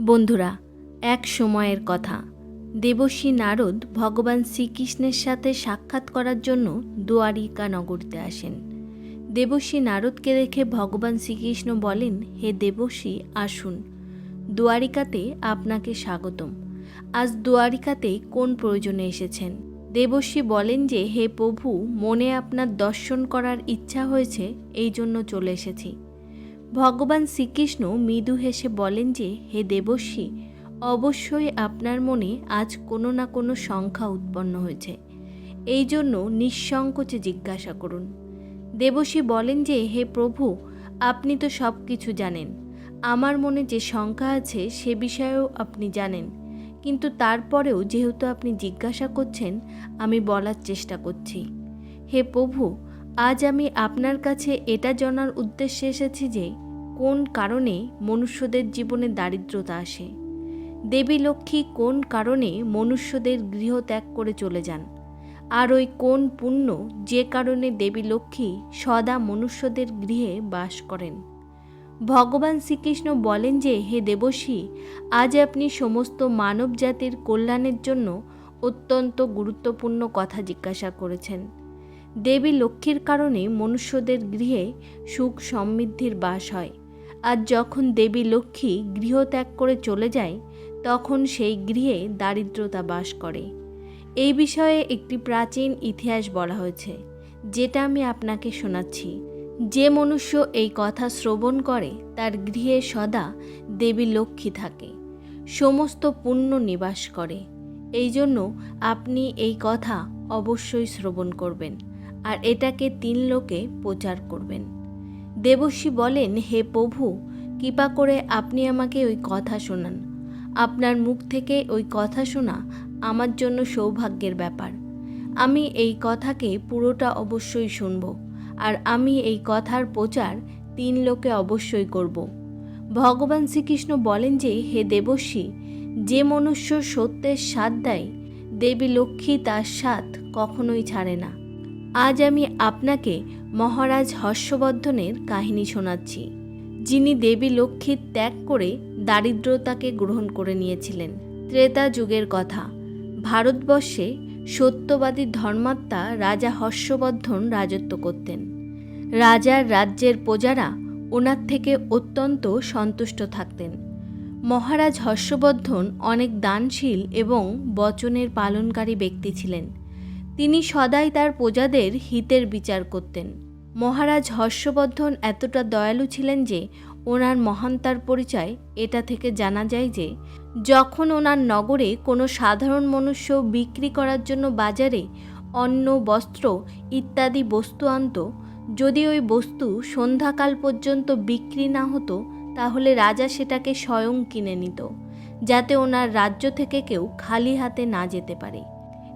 বন্ধুরা, এক সময়ের কথা। দেবশ্রী নারদ ভগবান শ্রীকৃষ্ণের সাথে সাক্ষাৎ করার জন্য দুয়ারিকা নগরীতে আসেন। দেবশ্রী নারদকে দেখে ভগবান শ্রীকৃষ্ণ বলেন, হে দেবশ্রী, আসুন। দুয়ারিকাতে আপনাকে স্বাগতম। আজ দুয়ারিকাতে কোন প্রয়োজনে এসেছেন? দেবশ্রী বলেন যে, হে প্রভু, মনে আপনার দর্শন করার ইচ্ছা হয়েছে এই জন্য চলে এসেছি। ভগবান শ্রীকৃষ্ণ মৃদু হেসে বলেন যে, হে দেবশ্রী অবশ্যই আপনার মনে আজ কোনো না কোনো সংখ্যা উৎপন্ন হয়েছে। এই জন্য নিঃসংকোচে জিজ্ঞাসা করুন। দেবশ্রী বলেন যে, হে প্রভু, আপনি তো সব কিছু জানেন। আমার মনে যে সংখ্যা আছে, সে বিষয়েও আপনি জানেন। কিন্তু তারপরেও যেহেতু আপনি জিজ্ঞাসা করছেন, আমি বলার চেষ্টা করছি। হে প্রভু, আজ আমি আপনার কাছে এটা জানার উদ্দেশ্যে এসেছি যে কোন কারণে মনুষ্যদের জীবনে দারিদ্রতা আসে? দেবী লক্ষ্মী কোন কারণে মনুষ্যদের গৃহ ত্যাগ করে চলে যান? আর ওই কোন পুণ্য যে কারণে দেবী লক্ষ্মী সদা মনুষ্যদের গৃহে বাস করেন? ভগবান শ্রীকৃষ্ণ বলেন যে, হে দেবশ্রী, আজ আপনি সমস্ত মানব জাতির কল্যাণের জন্য অত্যন্ত গুরুত্বপূর্ণ কথা জিজ্ঞাসা করেছেন। দেবী লক্ষ্মীর কারণে মনুষ্যদের গৃহে সুখ সমৃদ্ধির বাস হয়। আর যখন দেবী লক্ষ্মী গৃহ ত্যাগ করে চলে যায়, তখন সেই গৃহে দারিদ্রতা বাস করে। এই বিষয়ে একটি প্রাচীন ইতিহাস বলা হয়েছে, যেটা আমি আপনাকে শোনাচ্ছি। যে মনুষ্য এই কথা শ্রবণ করে, তার গৃহে সদা দেবী লক্ষ্মী থাকে, সমস্ত পুণ্য নিবাস করে। এই জন্য আপনি এই কথা অবশ্যই শ্রবণ করবেন, আর এটাকে তিন লোকে প্রচার করবেন। দেবশ্রী বলেন, হে প্রভু, কৃপা করে আপনি আমাকে ওই কথা শোনান। আপনার মুখ থেকে ওই কথা শোনা আমার জন্য সৌভাগ্যের ব্যাপার। আমি এই কথাকে পুরোটা অবশ্যই শুনব, আর আমি এই কথার প্রচার তিন লোকে অবশ্যই করব। ভগবান শ্রীকৃষ্ণ বলেন যে, হে দেবশ্রী যে মনুষ্য সত্যের স্বাদ দেয়, দেবী লক্ষ্মী তার স্বাদ কখনোই ছাড়ে না। আজ আমি আপনাকে মহারাজ হর্ষবর্ধনের কাহিনী শোনাচ্ছি। যিনি দেবী লক্ষ্মীর ত্যাগ করে দারিদ্রতাকে গ্রহণ করে নিয়েছিলেন। ত্রেতা যুগের কথা। ভারতবর্ষে সত্যবাদী ধর্মাত্মা রাজা হর্ষবর্ধন রাজত্ব করতেন। রাজার রাজ্যের প্রজারা ওনার থেকে অত্যন্ত সন্তুষ্ট থাকতেন। মহারাজ হর্ষবর্ধন অনেক দানশীল এবং বচনের পালনকারী ব্যক্তি ছিলেন। তিনি সদাই তার প্রজাদের হিতের বিচার করতেন। মহারাজ হর্ষবর্ধন এতটা দয়ালু ছিলেন যে ওনার মহান্তার পরিচয় এটা থেকে জানা যায় যে যখন ওনার নগরে কোনো সাধারণ মনুষ্য বিক্রি করার জন্য বাজারে অন্ন, বস্ত্র ইত্যাদি বস্তু আনত, যদি ওই বস্তু সন্ধ্যাকাল পর্যন্ত বিক্রি না হতো, তাহলে রাজা সেটাকে স্বয়ং কিনে নিত, যাতে ওনার রাজ্য থেকে কেউ খালি হাতে না যেতে পারে।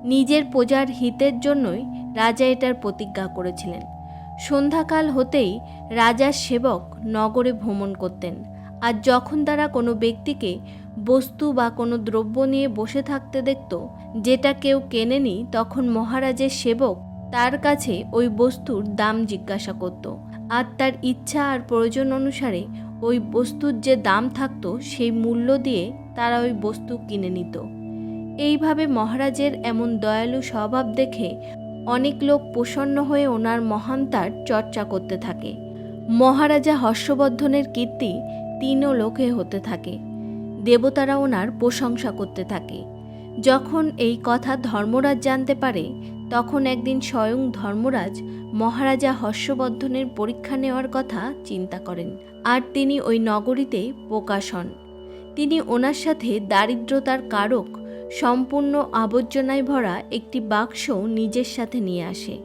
নিজের প্রজার হিতের জন্যই রাজা এটার প্রতিজ্ঞা করেছিলেন। সন্ধ্যাকাল হতেই রাজার সেবক নগরে ভ্রমণ করতেন। আর যখন তারা কোনো ব্যক্তিকে বস্তু বা কোনো দ্রব্য নিয়ে বসে থাকতে দেখত, যেটা কেউ কেনেনি, তখন মহারাজের সেবক তার কাছে ওই বস্তুর দাম জিজ্ঞাসা করত। আর তার ইচ্ছা আর প্রয়োজন অনুসারে ওই বস্তুর যে দাম থাকতো, সেই মূল্য দিয়ে তারা ওই বস্তু কিনে নিত। এইভাবে মহারাজের এমন দয়ালু স্বভাব দেখে অনেক লোক প্রসন্ন হয়ে ওনার মহানতার চর্চা করতে থাকে। মহারাজা হর্ষবর্ধনের কীর্তি তিনও লোকে হতে থাকে। দেবতারা ওনার প্রশংসা করতে থাকে। যখন এই কথা ধর্মরাজ জানতে পারে, তখন একদিন স্বয়ং ধর্মরাজ মহারাজা হর্ষবর্ধনের পরীক্ষা নেওয়ার কথা চিন্তা করেন আর তিনি ওই নগরীতে প্রকাশ হন। তিনি ওনার সাথে দারিদ্রতার কারক সম্পূর্ণ আবর্জনায় ভরা একটি বাক্স নিজের সাথে নিয়ে আসে।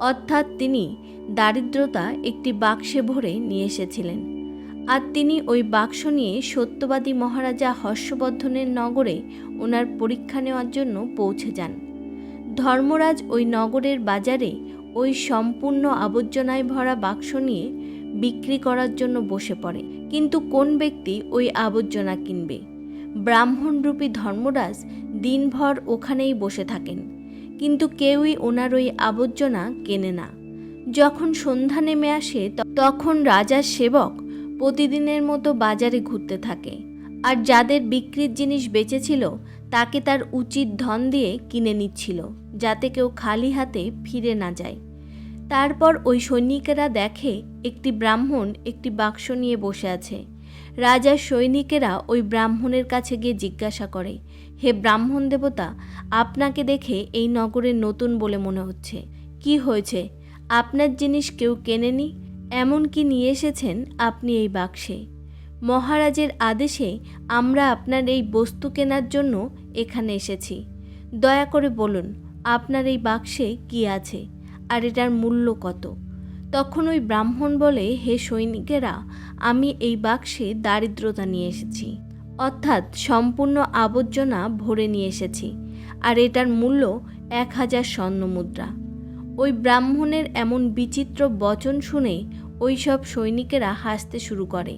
অর্থাৎ তিনি দারিদ্রতা একটি বাক্সে ভরে নিয়ে এসেছিলেন। আর তিনি ওই বাক্স নিয়ে সত্যবাদী মহারাজা হর্ষবর্ধনের নগরে ওনার পরীক্ষা নেওয়ার জন্য পৌঁছে যান। ধর্মরাজ ওই নগরের বাজারে ওই সম্পূর্ণ আবর্জনায় ভরা বাক্স নিয়ে বিক্রি করার জন্য বসে পড়ে। কিন্তু কোন ব্যক্তি ওই আবর্জনা কিনবে? ব্রাহ্মণরূপী ধর্মরাজ দিনভর ওখানেই বসে থাকেন। কিন্তু কেউই ওনার ওই আবর্জনা কেনে না। যখন সন্ধ্যা নেমে আসে তখন রাজার সেবক প্রতিদিনের মতো বাজারে ঘুরতে থাকে। আর যাদের বিক্রির জিনিস বেচেছিল, তাকে তার উচিত ধন দিয়ে কিনে নিচ্ছিল, যাতে কেউ খালি হাতে ফিরে না যায়। তারপর ওই সৈনিকেরা দেখে একটি ব্রাহ্মণ একটি বাক্স নিয়ে বসে আছে। রাজার সৈনিকেরা ওই ব্রাহ্মণের কাছে গিয়ে জিজ্ঞাসা করে, হে ব্রাহ্মণ দেবতা, আপনাকে দেখে এই নগরের নতুন বলে মনে হচ্ছে। কি হয়েছে? আপনার জিনিস কেউ কেনেনি? এমন কি নিয়ে এসেছেন আপনি এই বাক্সে। মহারাজের আদেশে আমরা আপনার এই বস্তু কেনার জন্য এখানে এসেছি। দয়া করে বলুন, আপনার এই বাক্সে কি আছে? আর এটার মূল্য কত? তখন ওই ব্রাহ্মণ বলে, হে সৈনিকেরা, আমি এই বাক্সে দারিদ্রতা নিয়ে এসেছি। অর্থাৎ সম্পূর্ণ আবর্জনা ভরে নিয়ে এসেছি, আর এটার মূল্য এক হাজার স্বর্ণ মুদ্রা। ওই ব্রাহ্মণের এমন বিচিত্র বচন শুনে ওই সব সৈনিকেরা হাসতে শুরু করে,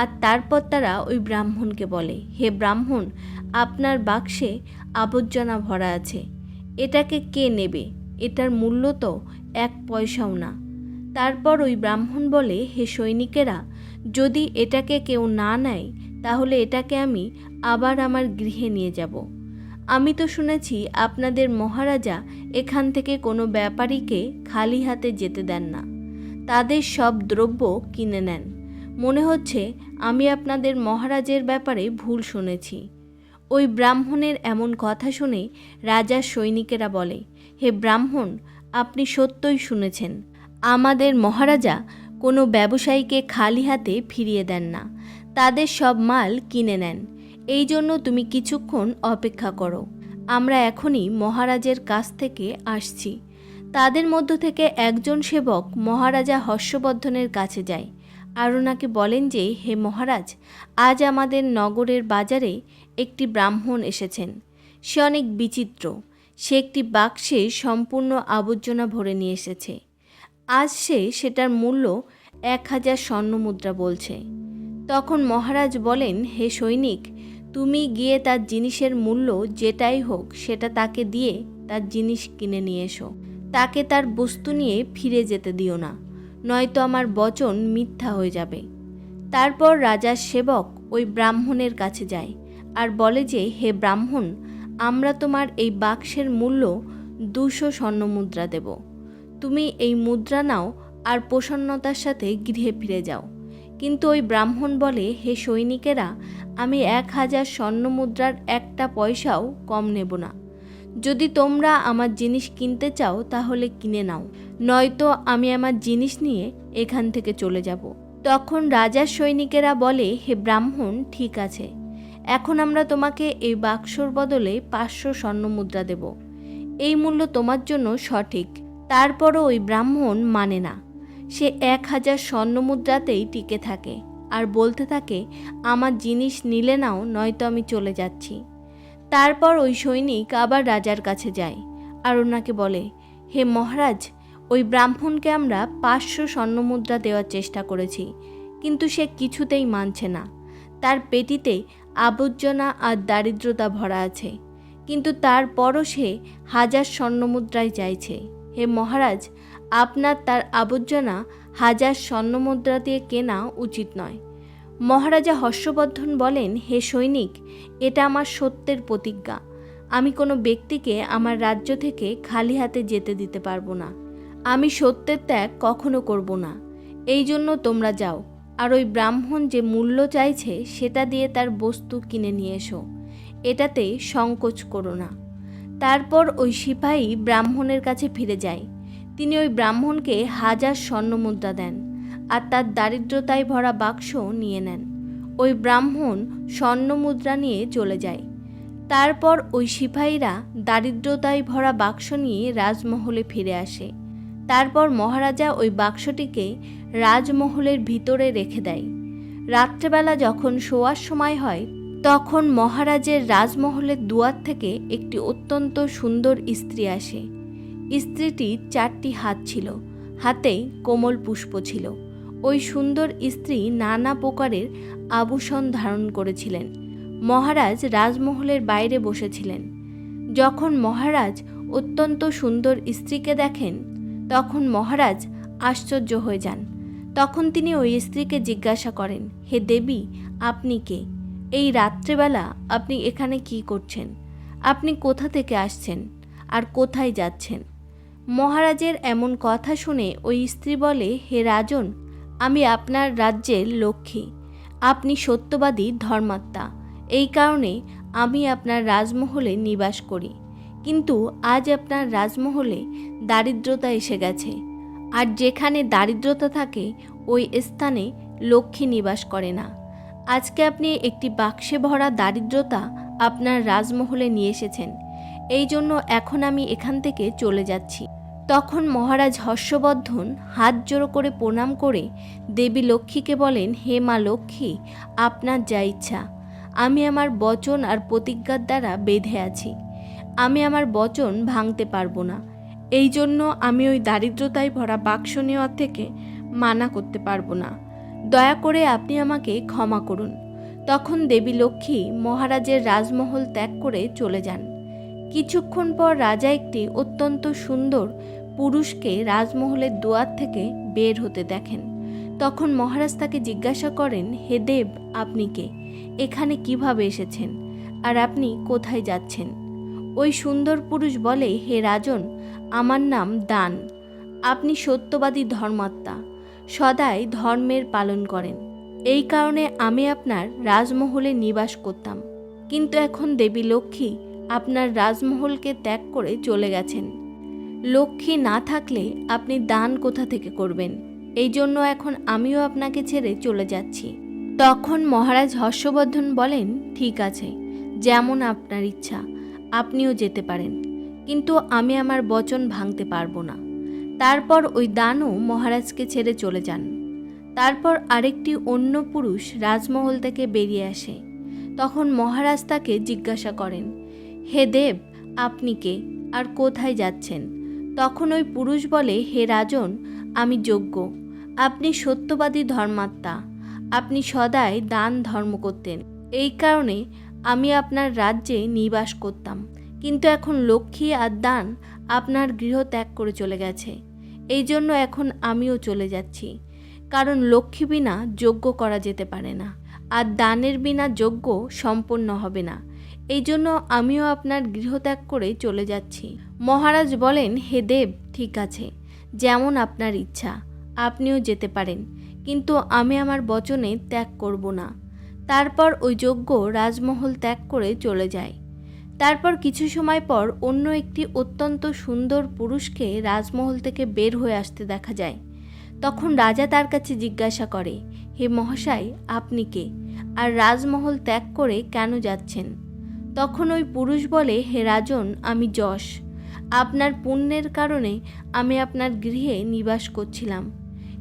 আর তারপর তারা ওই ব্রাহ্মণকে বলে, হে ব্রাহ্মণ, আপনার বাক্সে আবর্জনা ভরা আছে, এটাকে কে নেবে? এটার মূল্য তো এক পয়সাও না। তারপর ওই ব্রাহ্মণ বলে, হে সৈনিকেরা, যদি এটাকে কেউ না নেয়, তাহলে এটাকে আমি আবার আমার গৃহে নিয়ে যাব। আমি তো শুনেছি আপনাদের মহারাজা এখান থেকে কোনো ব্যাপারীকে খালি হাতে যেতে দেন না। তাদের সব দ্রব্য কিনে নেন। মনে হচ্ছে আমি আপনাদের মহারাজের ব্যাপারে ভুল শুনেছি ওই ব্রাহ্মণের এমন কথা শুনে রাজার সৈনিকেরা বলে, হে ব্রাহ্মণ, আপনি সত্যই শুনেছেন। আমাদের মহারাজা কোনো ব্যবসায়ীকে খালি হাতে ফিরিয়ে দেন না। তাদের সব মাল কিনে নেন। এই জন্য তুমি কিছুক্ষণ অপেক্ষা করো। আমরা এখনই মহারাজের কাছ থেকে আসছি। তাদের মধ্য থেকে একজন সেবক মহারাজা হর্ষবর্ধনের কাছে যায়। আর ওনাকে বলেন যে, হে মহারাজ, আজ আমাদের নগরের বাজারে একটি ব্রাহ্মণ এসেছেন। সে অনেক বিচিত্র। সে একটি বাক্সে সম্পূর্ণ আবর্জনা ভরে নিয়ে এসেছে। আজ সে সেটার মূল্য এক হাজার স্বর্ণমুদ্রা বলছে। তখন মহারাজ বলেন, হে সৈনিক, তুমি গিয়ে তার জিনিসের মূল্য যেটাই হোক, সেটা তাকে দিয়ে তার জিনিস কিনে নিয়ে এসো। তাকে তার বস্তু নিয়ে ফিরে যেতে দিও না, নয়তো আমার বচন মিথ্যা হয়ে যাবে। তারপর রাজার সেবক ওই ব্রাহ্মণের কাছে যায় আর বলে যে, হে ব্রাহ্মণ, আমরা তোমার এই বাক্সের মূল্য দুশো স্বর্ণমুদ্রা দেব। তুমি এই মুদ্রা নাও আর প্রসন্নতার সাথে গৃহে ফিরে যাও। কিন্তু ওই ব্রাহ্মণ বলে, হে সৈনিকেরা, আমি এক হাজার স্বর্ণ মুদ্রার একটা পয়সাও কম নেব না। যদি তোমরা আমার জিনিস কিনতে চাও, তাহলে কিনে নাও। নয়তো আমি আমার জিনিস নিয়ে এখান থেকে চলে যাব। তখন রাজার সৈনিকেরা বলে, হে ব্রাহ্মণ, ঠিক আছে। এখন আমরা তোমাকে এই বাক্সর বদলে পাঁচশো স্বর্ণ মুদ্রা দেব। এই মূল্য তোমার জন্য সঠিক। তারপরও ওই ব্রাহ্মণ মানে না। সে এক হাজার স্বর্ণমুদ্রাতেই টিকে থাকে আর বলতে থাকে, আমার জিনিস নিলে নাও, নয়তো আমি চলে যাচ্ছি। তারপর ওই সৈনিক আবার রাজার কাছে যায় আর ওনাকে বলে, হে মহারাজ, ওই ব্রাহ্মণকে আমরা পাঁচশো স্বর্ণমুদ্রা দেওয়ার চেষ্টা করেছি, কিন্তু সে কিছুতেই মানছে না। তার পেটিতে আবর্জনা আর দারিদ্রতা ভরা আছে, কিন্তু তারপরও সে হাজার স্বর্ণমুদ্রায় চাইছে। হে মহারাজ, আপনার তার আবর্জনা হাজার স্বর্ণমুদ্রা দিয়ে কেনা উচিত নয়। মহারাজা হর্ষবর্ধন বলেন, হে সৈনিক, এটা আমার সত্যের প্রতিজ্ঞা। আমি কোনো ব্যক্তিকে আমার রাজ্য থেকে খালি হাতে যেতে দিতে পারব না। আমি সত্যের ত্যাগ কখনো করব না। এই জন্য তোমরা যাও, আর ওই ব্রাহ্মণ যে মূল্য চাইছে, সেটা দিয়ে তার বস্তু কিনে নিয়ে এসো। এটাতে সংকোচ করো না। তারপর ওই সিপাহী ব্রাহ্মণের কাছে ফিরে যায়। তিনি ওই ব্রাহ্মণকে হাজার স্বর্ণমুদ্রা দেন আর তার দারিদ্রতায় ভরা বাক্স নিয়ে নেন। ওই ব্রাহ্মণ স্বর্ণমুদ্রা নিয়ে চলে যায়। তারপর ওই সিপাহীরা দারিদ্রতায় ভরা বাক্স নিয়ে রাজমহলে ফিরে আসে। তারপর মহারাজা ওই বাক্সটিকে রাজমহলের ভিতরে রেখে দেয়। রাত্রেবেলা যখন শোয়ার সময় হয় তখন মহারাজের রাজমহলের দুয়ার থেকে একটি অত্যন্ত সুন্দর স্ত্রী আসে। স্ত্রীটির চারটি হাত ছিল হাতে কোমল পুষ্প ছিল। ওই সুন্দর স্ত্রী নানা প্রকারের আভূষণ ধারণ করেছিলেন। মহারাজ রাজমহলের বাইরে বসেছিলেন। যখন মহারাজ অত্যন্ত সুন্দর স্ত্রীকে দেখেন, তখন মহারাজ আশ্চর্য হয়ে যান। তখন তিনি ওই স্ত্রীকে জিজ্ঞাসা করেন, হে দেবী, আপনি কে? এই রাত্রেবেলা আপনি এখানে কি করছেন? আপনি কোথা থেকে আসছেন? আর কোথায় যাচ্ছেন? মহারাজের এমন কথা শুনে ওই স্ত্রী বলে, হে রাজন, আমি আপনার রাজ্যের লক্ষ্মী। আপনি সত্যবাদী ধর্মাত্মা। এই কারণে আমি আপনার রাজমহলে নিবাস করি। কিন্তু আজ আপনার রাজমহলে দারিদ্রতা এসে গেছে। আর যেখানে দারিদ্রতা থাকে, ওই স্থানে লক্ষ্মী নিবাস করে না। আজকে আপনি একটি বাক্সে ভরা দারিদ্রতা আপনার রাজমহলে নিয়ে এসেছেন। এই জন্য এখন আমি এখান থেকে চলে যাচ্ছি। তখন মহারাজ হর্ষবর্ধন হাত জোড়ো করে প্রণাম করে দেবী লক্ষ্মীকে বলেন, হে মা লক্ষ্মী, আপনার যা ইচ্ছা। আমি আমার বচন আর প্রতিজ্ঞার দ্বারা বেঁধে আছি। আমি আমার বচন ভাঙতে পারব না। এই জন্য আমি ওই দারিদ্রতায় ভরা বাক্স নেওয়ার থেকে মানা করতে পারব না। দয়া করে আপনি আমাকে ক্ষমা করুন। তখন দেবী লক্ষ্মী মহারাজের রাজমহল ত্যাগ করে চলে যান। কিছুক্ষণ পর রাজা একটি অত্যন্ত সুন্দর পুরুষকে রাজমহলের দুয়ার থেকে বের হতে দেখেন। তখন মহারাজ তাকে জিজ্ঞাসা করেন, হে দেব, আপনি কে? এখানে কীভাবে এসেছেন? আর আপনি কোথায় যাচ্ছেন? ওই সুন্দর পুরুষ বলে, হে রাজন, আমার নাম দান। আপনি সত্যবাদী ধর্মাত্মা। সদাই ধর্মের পালন করেন। এই কারণে আমি আপনার রাজমহলে নিবাস করতাম। কিন্তু এখন দেবী লক্ষ্মী আপনার রাজমহলকে ত্যাগ করে চলে গেছেন। লক্ষ্মী না থাকলে আপনি দান কোথা থেকে করবেন? এই জন্য এখন আমিও আপনাকে ছেড়ে চলে যাচ্ছি। তখন মহারাজ হর্ষবর্ধন বলেন, ঠিক আছে, যেমন আপনার ইচ্ছা, আপনিও যেতে পারেন। কিন্তু আমি আমার বচন ভাঙতে পারব না। তারপর ওই দানও মহারাজকে ছেড়ে চলে যান। তারপর আরেকটি অন্য পুরুষ রাজমহল থেকে বেরিয়ে আসে। তখন মহারাজ তাকে জিজ্ঞাসা করেন, হে দেব, আপনি কে? আর কোথায় যাচ্ছেন? তখন ওই পুরুষ বলে, হে রাজন, আমি যোগ্য। আপনি সত্যবাদী ধর্মাত্মা। আপনি সদাই দান ধর্ম করতেন। এই কারণে আমি আপনার রাজ্যে নিবাস করতাম। কিন্তু এখন লক্ষ্মী আর দান আপনার গৃহ ত্যাগ করে চলে গেছে। এই জন্য এখন আমিও চলে যাচ্ছি। কারণ লক্ষ্মী বিনা যজ্ঞ করা যেতে পারে না, আর দানের বিনা যোগ্য সম্পন্ন হবে না। এই জন্য আমিও আপনার গৃহত্যাগ করে চলে যাচ্ছি। মহারাজ বলেন, হে দেব, ঠিক আছে, যেমন আপনার ইচ্ছা, আপনিও যেতে পারেন, কিন্তু আমি আমার বচনে ত্যাগ করব না। তারপর ওই যজ্ঞ রাজমহল ত্যাগ করে চলে যায়। তারপর কিছু সময় পর অন্য একটি অত্যন্ত সুন্দর পুরুষকে রাজমহল থেকে বের হয়ে আসতে দেখা যায়। তখন রাজা তার কাছে জিজ্ঞাসা করে, হে মহাশয়, আপনি কে? আর রাজমহল ত্যাগ করে কেন যাচ্ছেন? তখন ওই পুরুষ বলে, হে রাজন, আমি যশ। আপনার পুণ্যের কারণে আমি আপনার গৃহে নিবাস করছিলাম।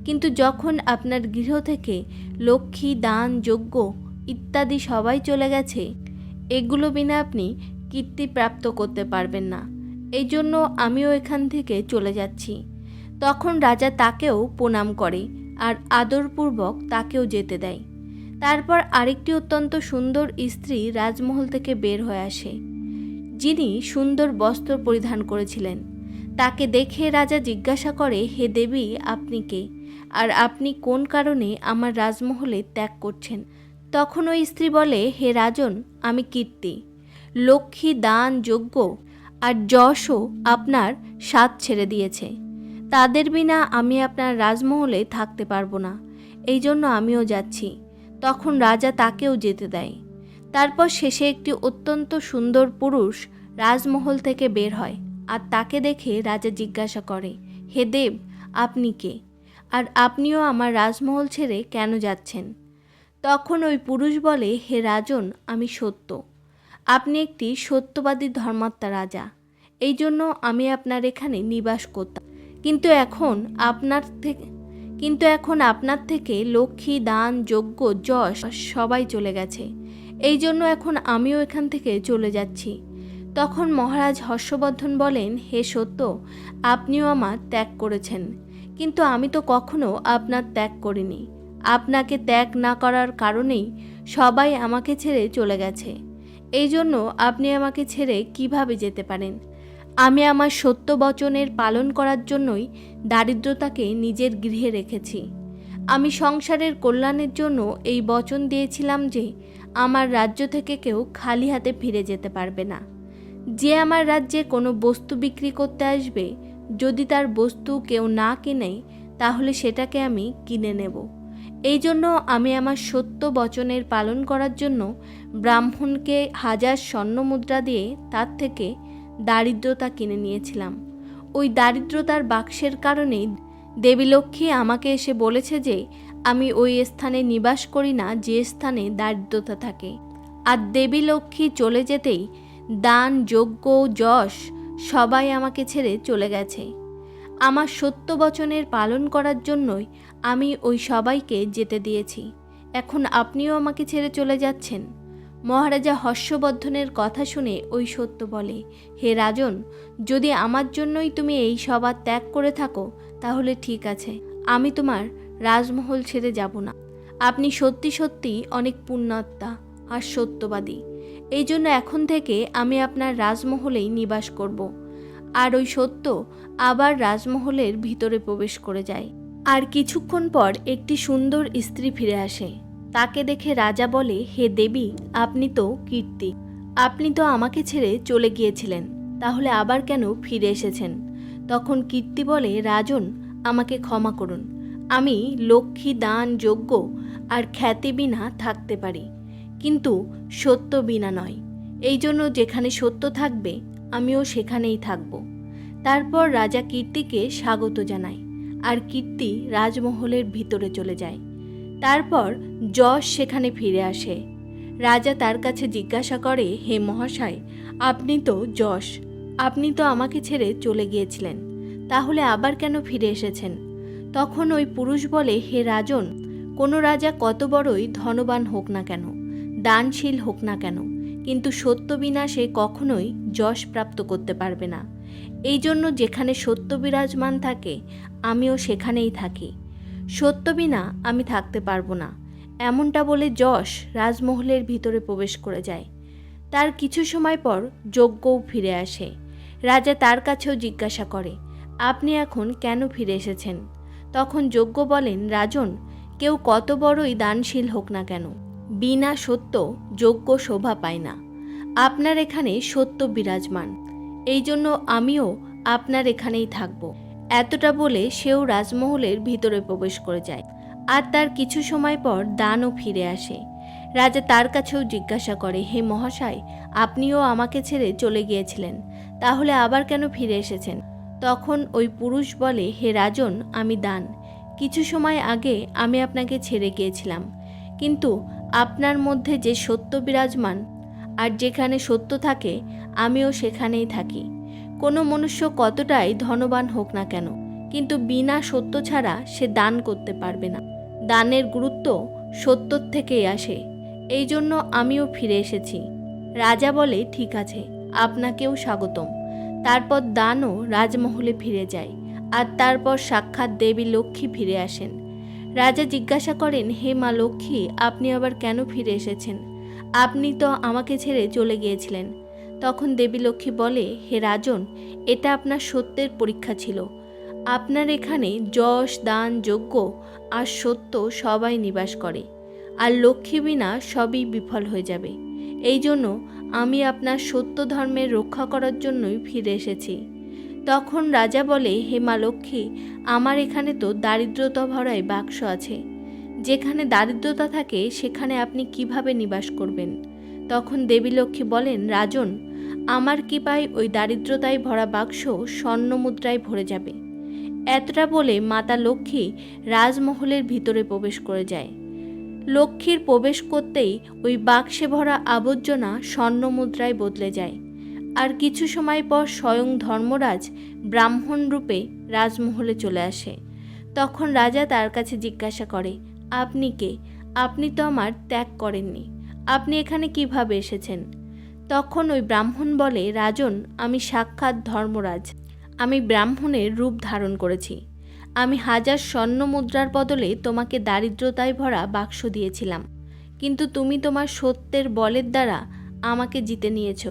কিন্তু যখন আপনার গৃহ থেকে লক্ষ্মী, দান, যজ্ঞ ইত্যাদি সবাই চলে গেছে, এগুলো বিনা আপনি কীর্তি প্রাপ্ত করতে পারবেন না। এই জন্য আমিও এখান থেকে চলে যাচ্ছি। তখন রাজা তাকেও প্রণাম করে আর আদরপূর্বক তাকেও যেতে দেয়। তারপর আরেকটি অত্যন্ত সুন্দর স্ত্রী রাজমহল থেকে বের হয়ে আসে। যিনি সুন্দর বস্ত্র পরিধান করেছিলেন। তাকে দেখে রাজা জিজ্ঞাসা করে, হে দেবী, আপনি কে? আর আপনি কোন কারণে আমার রাজমহলে ত্যাগ করছেন? তখন ওই স্ত্রী বলে, হে রাজন, আমি কীর্তি। লক্ষ্মী দান যজ্ঞ আর যশও আপনার স্বাদ ছেড়ে দিয়েছে। তাদের বিনা আমি আপনার রাজমহলে থাকতে পারব না। এই জন্য আমিও যাচ্ছি। তখন রাজা তাকেও যেতে দেয়। তারপর শেষে একটি অত্যন্ত সুন্দর পুরুষ রাজমহল থেকে বের হয় আর তাকে দেখে রাজা জিজ্ঞাসা করে, হে দেব, আপনি কে? আর আপনিও আমার রাজমহল ছেড়ে কেন যাচ্ছেন? তখন ওই পুরুষ বলে, হে রাজন, আমি সত্য। আপনি একটি সত্যবাদী ধর্মাত্মা রাজা। এই জন্য আমি আপনার এখানে নিবাস করতাম। কিন্তু এখন আপনার থেকে কিন্তু এখন আপনার থেকে লক্ষ্মী, দান, যজ্ঞ, যশ সবাই চলে গেছে। এই জন্য এখন আমিও এখান থেকে চলে যাচ্ছি। তখন মহারাজ হর্ষবর্ধন বলেন, হে সত্য, আপনিও আমার ত্যাগ করেছেন। কিন্তু আমি তো কখনো আপনার ত্যাগ করিনি। আপনাকে ত্যাগ না করার কারণেই সবাই আমাকে ছেড়ে চলে গেছে। এই জন্য আপনি আমাকে ছেড়ে কীভাবে যেতে পারেন? আমি আমার সত্য বচনের পালন করার জন্যই দারিদ্রতাকে নিজের গৃহে রেখেছি। আমি সংসারের কল্যাণের জন্য এই বচন দিয়েছিলাম যে আমার রাজ্য থেকে কেউ খালি হাতে ফিরে যেতে পারবে না। যে আমার রাজ্যে কোনো বস্তু বিক্রি করতে আসবে, যদি তার বস্তু কেউ না কিনে, তাহলে সেটাকে আমি কিনে নেব। এই জন্য আমি আমার সত্য বচনের পালন করার জন্য ব্রাহ্মণকে হাজার স্বর্ণ মুদ্রা দিয়ে তার থেকে দারিদ্রতা কিনে নিয়েছিলাম। ওই দারিদ্রতার বাক্সের কারণেই দেবী লক্ষ্মী আমাকে এসে বলেছে যে, আমি ওই স্থানে নিবাস করি না যে স্থানে দারিদ্রতা থাকে। আর দেবী লক্ষ্মী চলে যেতেই দান, যজ্ঞ, যশ সবাই আমাকে ছেড়ে চলে গেছে। আমার সত্য বচনের পালন করার জন্যই আমি ওই সবাইকে যেতে দিয়েছি। এখন আপনিও আমাকে ছেড়ে চলে যাচ্ছেন। মহারাজা হর্ষবর্ধনের কথা শুনে ওই সত্য বলে, হে রাজন, যদি আমার জন্যই তুমি এই সবার ত্যাগ করে থাকো, তাহলে ঠিক আছে। আমি তোমার রাজমহল ছেড়ে যাব না। আপনি সত্যি সত্যি অনেক পুণ্যাত্মা আর সত্যবাদী। এই জন্য এখন থেকে আমি আপনার রাজমহলেই নিবাস করব। আর ওই সত্য আবার রাজমহলের ভিতরে প্রবেশ করে যায়। আর কিছুক্ষণ পর একটি সুন্দর স্ত্রী ফিরে আসে। তাকে দেখে রাজা বলে, হে দেবী, আপনি তো কীর্তি। আপনি তো আমাকে ছেড়ে চলে গিয়েছিলেন, তাহলে আবার কেন ফিরে এসেছেন? তখন কীর্তি বলে, রাজন, আমাকে ক্ষমা করুন। আমি লক্ষ্মী দান যোগ্য আর খ্যাতি বিনা থাকতে পারি। কিন্তু সত্য বিনা নয়। এই জন্য যেখানে সত্য থাকবে, আমিও সেখানেই থাকব। তারপর রাজা কীর্তিকে স্বাগত জানায়। আর কীর্তি রাজমহলের ভিতরে চলে যায়। তারপর যশ সেখানে ফিরে আসে। রাজা তার কাছে জিজ্ঞাসা করে, হে মহাশয়, আপনি তো যশ, আপনি তো আমাকে ছেড়ে চলে গিয়েছিলেন, তাহলে আবার কেন ফিরে এসেছেন? তখন ওই পুরুষ বলে, হে রাজন, কোনো রাজা কত বড়ই ধনবান হোক না কেন, দানশীল হোক না কেন, কিন্তু সত্য বিনাশে কখনোই যশ প্রাপ্ত করতে পারবে না। এই জন্য যেখানে সত্য বিরাজমান থাকে, আমিও সেখানেই থাকি। সত্য বিনা আমি থাকতে পারব না। এমনটা বলে যশ রাজমহলের ভিতরে প্রবেশ করে যায়। তার কিছু সময় পর যজ্ঞও ফিরে আসে। রাজা তার কাছেও জিজ্ঞাসা করে, আপনি এখন কেন ফিরে এসেছেন? তখন যজ্ঞ বলেন, রাজন, কেউ কত বড়ই দানশীল হোক না কেন। বিনা সত্য যোগ্য শোভা পায় না। আপনার এখানে সত্য বিরাজমান। এই জন্য আমিও আপনার এখানেই থাকব। এতটা বলে সেও রাজমহলের ভিতরে প্রবেশ করে যায়। আর তার কিছু সময় পর দানও ফিরে আসে। রাজা তার কাছেও জিজ্ঞাসা করে, হে মহাশয়, আপনিও আমাকে ছেড়ে চলে গিয়েছিলেন, তাহলে আবার কেন ফিরে এসেছেন? তখন ওই পুরুষ বলে, হে রাজন, আমি দান। কিছু সময় আগে আমি আপনাকে ছেড়ে গিয়েছিলাম। কিন্তু আপনার মধ্যে যে সত্য বিরাজমান আর যেখানে সত্য থাকে, আমিও সেখানেই থাকি। কোনো মনুষ্য কতটাই ধনবান হোক না কেন, কিন্তু বিনা সত্য ছাড়া সে দান করতে পারবে না। দানের গুরুত্ব সত্যর থেকেই আসে, এই জন্য আমিও ফিরে এসেছি। রাজা বলে, ঠিক আছে, আপনাকেও স্বাগতম। তারপর দানও রাজমহলে ফিরে যায়, আর তারপর সাক্ষাৎ দেবী লক্ষ্মী ফিরে আসেন। রাজা জিজ্ঞাসা করেন, হে মা লক্ষ্মী, আপনি আবার কেন ফিরে এসেছেন? আপনি তো আমাকে ছেড়ে চলে গিয়েছিলেন। তখন দেবী লক্ষ্মী বলে, হে রাজন, এটা আপনার সত্যের পরীক্ষা ছিল। আপনার এখানে যশ, দান, যজ্ঞ আর সত্য সবাই নিবাস করে। আর লক্ষ্মী বিনা সবই বিফল হয়ে যাবে। এই জন্য আমি আপনার সত্য ধর্মের রক্ষা করার জন্যই ফিরে এসেছি। তখন রাজা বলে, হে মা লক্ষ্মী, আমার এখানে তো দারিদ্রতা ভরায় বাক্স আছে। যেখানে দারিদ্রতা থাকে, সেখানে আপনি কীভাবে নিবাস করবেন? তখন দেবী লক্ষ্মী বলেন, রাজন, আমার কৃপায় ওই দারিদ্রতায় ভরা বাক্স স্বর্ণ মুদ্রায় ভরে যাবে। এতটা বলে মাতা লক্ষ্মী রাজমহলের ভিতরে প্রবেশ করে যায়। লক্ষ্মীর প্রবেশ করতেই ওই বাক্সে ভরা আবর্জনা স্বর্ণ মুদ্রায় বদলে যায়। আর কিছু সময় পর স্বয়ং ধর্মরাজ ব্রাহ্মণ রূপে রাজমহলে চলে আসে। তখন রাজা তার কাছে জিজ্ঞাসা করে আপনি কে? আপনি তো আমার ত্যাগ করেননি। আপনি এখানে কীভাবে এসেছেন? তখন ওই ব্রাহ্মণ বলে, রাজন, আমি সাক্ষাৎ ধর্মরাজ। আমি ব্রাহ্মণের রূপ ধারণ করেছি। আমি হাজার স্বর্ণ মুদ্রার বদলে তোমাকে দারিদ্রতায় ভরা বাক্স দিয়েছিলাম। কিন্তু তুমি তোমার সত্যের বলের দ্বারা আমাকে জিতে নিয়েছ।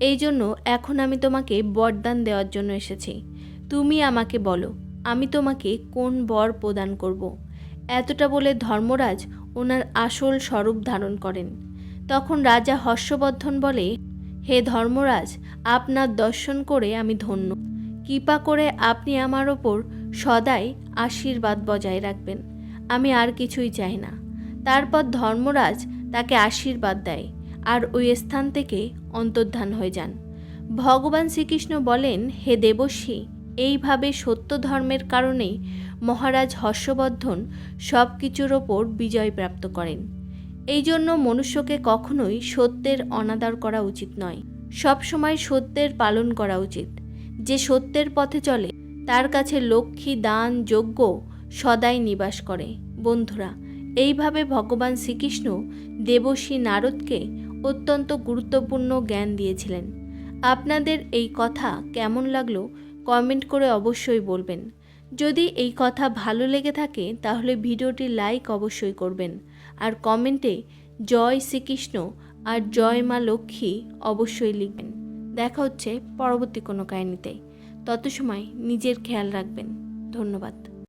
এই জন্য এখন আমি তোমাকে বরদান দেওয়ার জন্য এসেছি। তুমি আমাকে বলো, আমি তোমাকে কোন বর প্রদান করব। এতটা বলে ধর্মরাজ ওনার আসল স্বরূপ ধারণ করেন। তখন রাজা হর্ষবর্ধন বলে, হে ধর্মরাজ, আপনার দর্শন করে আমি ধন্য। কৃপা করে আপনি আমার ওপর সদাই আশীর্বাদ বজায় রাখবেন। আমি আর কিছুই চাই না। তারপর ধর্মরাজ তাকে আশীর্বাদ দেয় আর ওই স্থান থেকে অন্তর্ধান হয়ে যান। ভগবান শ্রীকৃষ্ণ বলেন, হে দেবশ্রী এইভাবে সত্য ধর্মের কারণে মহারাজ হর্ষবর্ধন সব কিছুর ওপর বিজয় প্রাপ্ত করেন। এই জন্য মনুষ্যকে কখনোই সত্যের অনাদর করা উচিত নয়। সবসময় সত্যের পালন করা উচিত। যে সত্যের পথে চলে, তার কাছে লক্ষ্মী, দান, যজ্ঞ সদাই নিবাস করে। বন্ধুরা, এইভাবে ভগবান শ্রীকৃষ্ণ দেবশ্রী নারদকে অত্যন্ত গুরুত্বপূর্ণ জ্ঞান দিয়েছিলেন। আপনাদের এই কথা কেমন লাগল কমেন্ট করে অবশ্যই বলবেন। যদি এই কথা ভালো লেগে থাকে, তাহলে ভিডিওটি লাইক অবশ্যই করবেন। আর কমেন্টে জয় শ্রীকৃষ্ণ আর জয় মা লক্ষ্মী অবশ্যই লিখবেন। দেখা হচ্ছে পরবর্তী কোনো কাহিনীতে। তত সময় নিজের খেয়াল রাখবেন। ধন্যবাদ।